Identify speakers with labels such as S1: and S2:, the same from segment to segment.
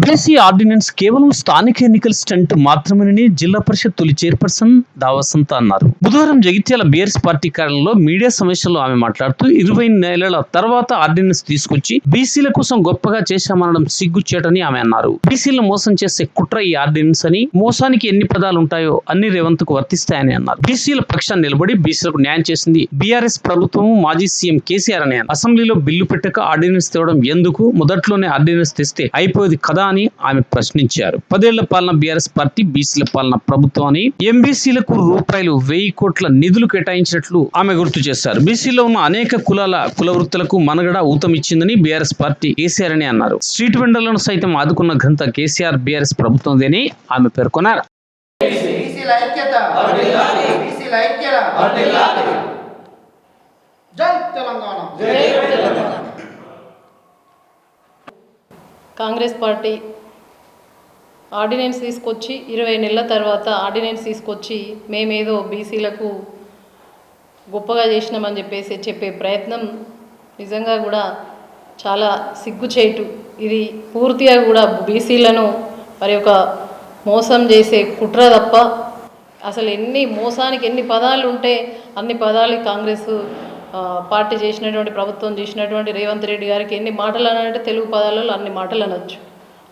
S1: BC ordinance కేవలం స్థానిక ఎన్నికల స్టంట్ మాత్రమేనని జిల్లా పరిషత్ తొలి చైర్పర్సన్ దావసంత అన్నారు. బుధవారం జగిత్యాల బీఆర్ఎస్ పార్టీ కార్యాలయంలో మీడియా సమావేశంలో ఆమె మాట్లాడుతూ ఇరవై నెలల తర్వాత ఆర్డినెన్స్ తీసుకొచ్చి బీసీల కోసం గొప్పగా చేశామనడం సిగ్గుచేటని ఆమె అన్నారు. బీసీలను మోసం చేసే కుట్ర ఈ ఆర్డినెన్స్ అని మోసానికి ఎన్ని పదాలు ఉంటాయో అన్ని రేవంత్కు వర్తిస్తాయని అన్నారు. బీసీల పక్షాన్ని నిలబడి బీసీలకు న్యాయం చేసింది బీఆర్ఎస్ ప్రభుత్వం మాజీ సీఎం కేసీఆర్ అని అసెంబ్లీలో బిల్లు పెట్టక ఆర్డినెన్స్ తేవడం ఎందుకు? మొదట్లోనే ఆర్డినెన్స్ తెస్తే అయిపోయేది కదా అని ఆమె ప్రశ్నించారు. పదేళ్ళ పాలన బీఆర్ఎస్ పార్టీ బీసీల పాలన ప్రభుత్వం అని ఎంబీసీలకు రూపాయలు వెయ్యి కోట్ల నిధులు కేటాయించినట్లు ఆమె గుర్తు చేశారు. బీసీలో ఉన్న అనేక కులాల కుల వృత్తులకు మనగడ ఊతమిచ్చిందని బీఆర్ఎస్ పార్టీ కేసీఆర్ అని అన్నారు. స్ట్రీట్ వెండర్లను సైతం ఆదుకున్న ఘనత కేసీఆర్ బీఆర్ఎస్ ప్రభుత్వందేని ఆమె పేర్కొన్నారు.
S2: జై తెలంగాణ.
S3: కాంగ్రెస్ పార్టీ ఆర్డినెన్స్ తీసుకొచ్చి ఇరవై నెలల తర్వాత ఆర్డినెన్స్ తీసుకొచ్చి మేమేదో బీసీలకు గొప్పగా చేసినామని చెప్పేసి చెప్పే ప్రయత్నం నిజంగా కూడా చాలా సిగ్గుచేటు. ఇది పూర్తిగా కూడా బీసీలను మరి ఒక మోసం చేసే కుట్ర తప్ప అసలు ఎన్ని మోసానికి ఎన్ని పదాలు ఉంటే అన్ని పదాలు కాంగ్రెస్ పార్టీ చేసినటువంటి ప్రభుత్వం చేసినటువంటి రేవంత్ రెడ్డి గారికి ఎన్ని మాటలు అనంటే తెలుగు పదాలలో అన్ని మాటలు అనొచ్చు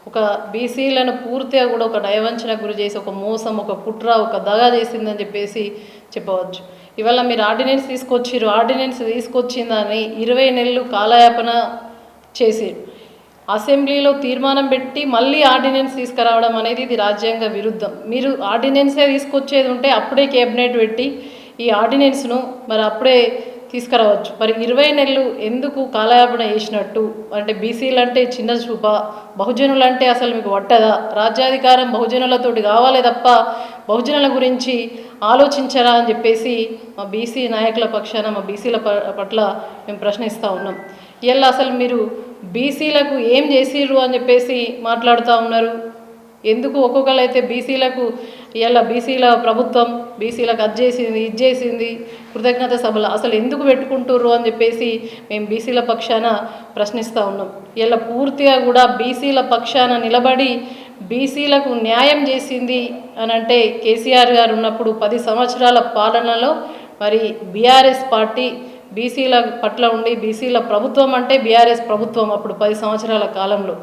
S3: ఒక బీసీలను పూర్తిగా కూడా ఒక డయవంచనకు గురి చేసి ఒక మోసం ఒక కుట్ర ఒక దగా చేసిందని చెప్పేసి చెప్పవచ్చు. ఇవాళ మీరు ఆర్డినెన్స్ తీసుకొచ్చిర్రు ఆర్డినెన్స్ తీసుకొచ్చిందని ఇరవై నెలలు కాలయాపన చేసి అసెంబ్లీలో తీర్మానం పెట్టి మళ్ళీ ఆర్డినెన్స్ తీసుకురావడం అనేది ఇది రాజ్యాంగ విరుద్ధం. మీరు ఆర్డినెన్సే తీసుకొచ్చేది ఉంటే అప్పుడే కేబినెట్ పెట్టి ఈ ఆర్డినెన్స్ను మరి అప్పుడే తీసుకురావచ్చు. మరి ఇరవై నెలలు ఎందుకు కాలయాపన చేసినట్టు? అంటే బీసీలు అంటే చిన్న చూప బహుజనులు అంటే అసలు మీకు పట్టదా రాజ్యాధికారం బహుజనులతోటి కావాలే తప్ప బహుజనుల గురించి ఆలోచించరా అని చెప్పేసి మా బీసీ నాయకుల పక్షాన మా బీసీల పట్ల మేము ప్రశ్నిస్తూ ఉన్నాం. ఇలా అసలు మీరు బీసీలకు ఏం చేసిర్రు అని చెప్పేసి మాట్లాడుతూ ఉన్నారు. ఎందుకు ఒక్కొక్కరు అయితే బీసీలకు ఇలా బీసీల ప్రభుత్వం బీసీలకు అది చేసింది ఇది చేసింది కృతజ్ఞత సభలు అసలు ఎందుకు పెట్టుకుంటుర్రు అని చెప్పేసి మేము బీసీల పక్షాన ప్రశ్నిస్తూ ఉన్నాం. ఇలా పూర్తిగా కూడా బీసీల పక్షాన నిలబడి బీసీలకు న్యాయం చేసింది అని అంటే కేసీఆర్ గారు ఉన్నప్పుడు పది సంవత్సరాల పాలనలో మరి బీఆర్ఎస్ పార్టీ బీసీల పట్ల ఉండి బీసీల ప్రభుత్వం అంటే బీఆర్ఎస్ ప్రభుత్వం అప్పుడు పది సంవత్సరాల కాలంలో.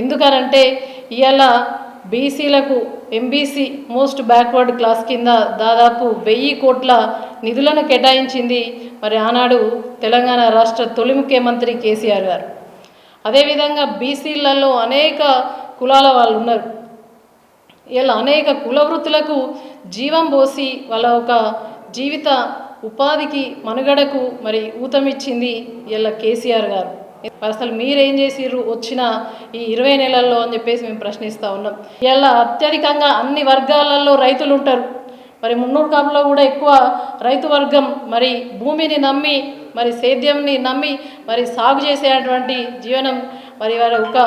S3: ఎందుకనంటే ఇవాళ బీసీలకు ఎంబీసీ మోస్ట్ బ్యాక్వర్డ్ క్లాస్ కింద దాదాపు వెయ్యి కోట్ల నిధులను కేటాయించింది మరి ఆనాడు తెలంగాణ రాష్ట్ర తొలి ముఖ్యమంత్రి కేసీఆర్ గారు. అదేవిధంగా బీసీలలో అనేక కులాల వాళ్ళు ఉన్నారు. ఇలా అనేక కుల వృత్తులకు జీవం పోసి వాళ్ళ ఒక జీవిత ఉపాధికి మనుగడకు మరి ఊతమిచ్చింది ఇలా కేసీఆర్ గారు. అసలు మీరేం చేసిర్రు? వచ్చిన ఈ ఇరవై నెలల్లో అని చెప్పేసి మేము ప్రశ్నిస్తూ ఉన్నాం. ఇలా అత్యధికంగా అన్ని వర్గాలలో రైతులు ఉంటారు. మరి మున్నూరు కాపులో కూడా ఎక్కువ రైతు వర్గం మరి భూమిని నమ్మి మరి సేద్యంని నమ్మి మరి సాగు చేసేటువంటి జీవనం మరి వారి ఒక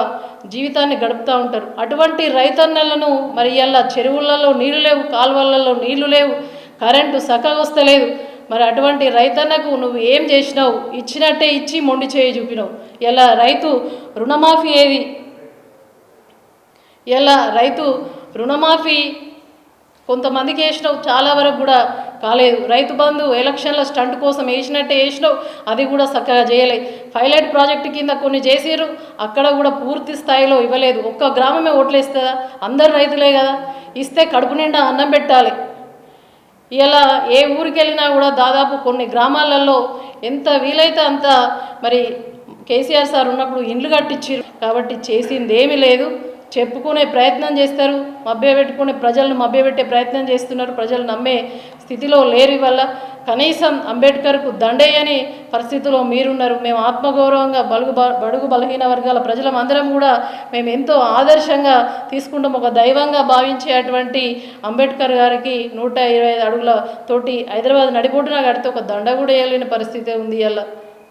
S3: జీవితాన్ని గడుపుతూ ఉంటారు. అటువంటి రైతన్నలను మరి ఇలా చెరువులలో నీళ్ళు లేవు కాలువలలో నీళ్ళు లేవు కరెంటు సక్కగా వస్తలేదు మరి అటువంటి రైతన్నకు నువ్వు ఏం చేసినావు? ఇచ్చినట్టే ఇచ్చి మొండి చేయి చూపినావు. ఇలా రైతు రుణమాఫీ ఏది? ఎలా రైతు రుణమాఫీ కొంతమందికి వేసినావు చాలా వరకు కూడా కాలేదు. రైతు బంధు ఎలక్షన్ల స్టంట్ కోసం వేసినట్టే వేసినావు అది కూడా చక్కగా చేయలే. పైలట్ ప్రాజెక్టు కింద కొన్ని చేసిర్రు అక్కడ కూడా పూర్తి స్థాయిలో ఇవ్వలేదు. ఒక్క గ్రామమే ఓట్లేస్తుందా? అందరు రైతులే కదా. ఇస్తే కడుపు నిండా అన్నం పెట్టాలి. ఇలా ఏ ఊరికి వెళ్ళినా కూడా దాదాపు కొన్ని గ్రామాలలో ఎంత వీలైతే అంత మరి కేసీఆర్ సార్ ఉన్నప్పుడు ఇండ్లు కట్టించారు కాబట్టి చేసింది ఏమీ లేదు. చెప్పుకునే ప్రయత్నం చేస్తారు మభ్యపెట్టుకునే ప్రజలను మభ్యపెట్టే ప్రయత్నం చేస్తున్నారు ప్రజలు నమ్మే స్థితిలో లేరు వల్ల కనీసం అంబేద్కర్కు దండేయని పరిస్థితిలో మీరున్నారు. మేము ఆత్మగౌరవంగా బలుగు బ- బడుగు బలహీన వర్గాల ప్రజలం అందరం కూడా మేము ఎంతో ఆదర్శంగా తీసుకుంటాం. ఒక దైవంగా భావించేటువంటి అంబేద్కర్ గారికి నూట ఇరవై ఐదు అడుగుల తోటి హైదరాబాద్ నడిపోటున కడితే ఒక దండ కూడా వేయలేని పరిస్థితి ఉంది ఇలా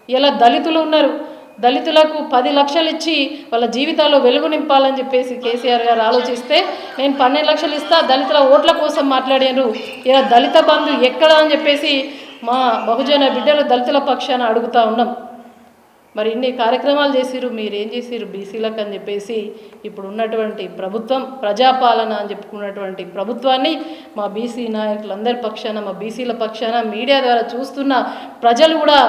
S3: ఇలా దళితులు ఉన్నారు. దళితులకు పది లక్షలు ఇచ్చి వాళ్ళ జీవితాల్లో వెలుగు నింపాలని చెప్పేసి కేసీఆర్ గారు ఆలోచిస్తే నేను పన్నెండు లక్షలు ఇస్తా దళితుల ఓట్ల కోసం మాట్లాడారు. ఇలా దళిత బంధు ఎక్కడ అని చెప్పేసి మా బహుజన బిడ్డలు దళితుల పక్షాన అడుగుతా ఉన్నాం. మరి ఇన్ని కార్యక్రమాలు చేసిరు మీరేం చేసిరు బీసీలకు అని చెప్పేసి ఇప్పుడు ఉన్నటువంటి ప్రభుత్వం ప్రజాపాలన అని చెప్పుకున్నటువంటి ప్రభుత్వాన్ని మా బీసీ నాయకులందరి పక్షాన మా బీసీల పక్షాన మీడియా ద్వారా చూస్తున్న ప్రజలు కూడా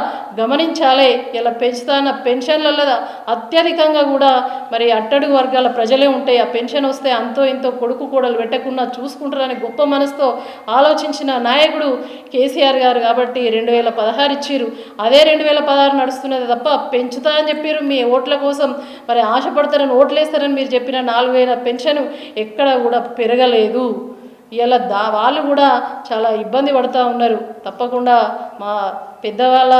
S3: గమనించాలి ఇలా పెంచుతాన పెన్షన్లలో అత్యధికంగా కూడా మరి అట్టడుగు వర్గాల ప్రజలే ఉంటాయి ఆ పెన్షన్ వస్తే అంతో ఇంతో కొడుకు కూడలు పెట్టకుండా చూసుకుంటారని గొప్ప మనసుతో ఆలోచించిన నాయకుడు కేసీఆర్ గారు కాబట్టి రెండు వేల పదహారు ఇచ్చిర్రు. అదే రెండు వేల పదహారు నడుస్తున్నది తప్ప పెంచుతా అని చెప్పారు మీ ఓట్ల కోసం మరి ఆశపడతారని ఓట్లేస్తారని మీరు చెప్పిన నాలుగు వేల పెన్షన్ ఎక్కడ కూడా పెరగలేదు. ఇలా దా వాళ్ళు కూడా చాలా ఇబ్బంది పడుతూ ఉన్నారు. తప్పకుండా మా పెద్దవాళ్ళ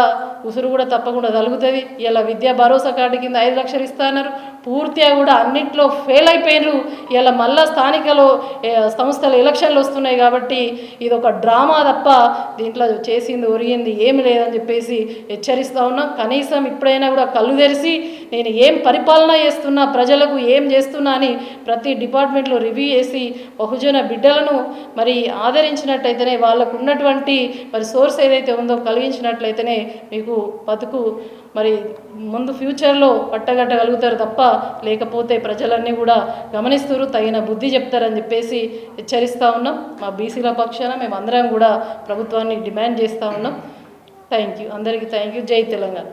S3: ఉసురు కూడా తప్పకుండా తలుగుతుంది. ఇలా విద్యా భరోసా కార్డు కింద ఐదు లక్షలు ఇస్తున్నారు పూర్తిగా కూడా అన్నింటిలో ఫెయిల్ అయిపోయినారు ఇలా మళ్ళా స్థానికలో సంస్థల ఎలక్షన్లు వస్తున్నాయి కాబట్టి ఇది ఒక డ్రామా తప్ప దీంట్లో చేసింది ఒరిగింది ఏమి లేదని చెప్పేసి హెచ్చరిస్తూ ఉన్నాం. కనీసం ఇప్పుడైనా కూడా కళ్ళు తెరిచి నేను ఏం పరిపాలన చేస్తున్నా ప్రజలకు ఏం చేస్తున్నా అని ప్రతి డిపార్ట్మెంట్లో రివ్యూ చేసి బహుజన బిడ్డలను మరి ఆదరించినట్టయితేనే వాళ్ళకు ఉన్నటువంటి మరి సోర్స్ ఏదైతే ఉందో కలిగించినట్లయితేనే మీకు బతుకు మరి ముందు ఫ్యూచర్లో పట్టగట్టగలుగుతారు తప్ప లేకపోతే ప్రజలన్నీ కూడా గమనిస్తారు తగిన బుద్ధి చెప్తారని చెప్పేసి హెచ్చరిస్తూ ఉన్నాం. మా బీసీల పక్షాన మేము అందరం కూడా ప్రభుత్వాన్ని డిమాండ్ చేస్తూ ఉన్నాం. థ్యాంక్ యూ అందరికీ థ్యాంక్ యూ జై తెలంగాణ.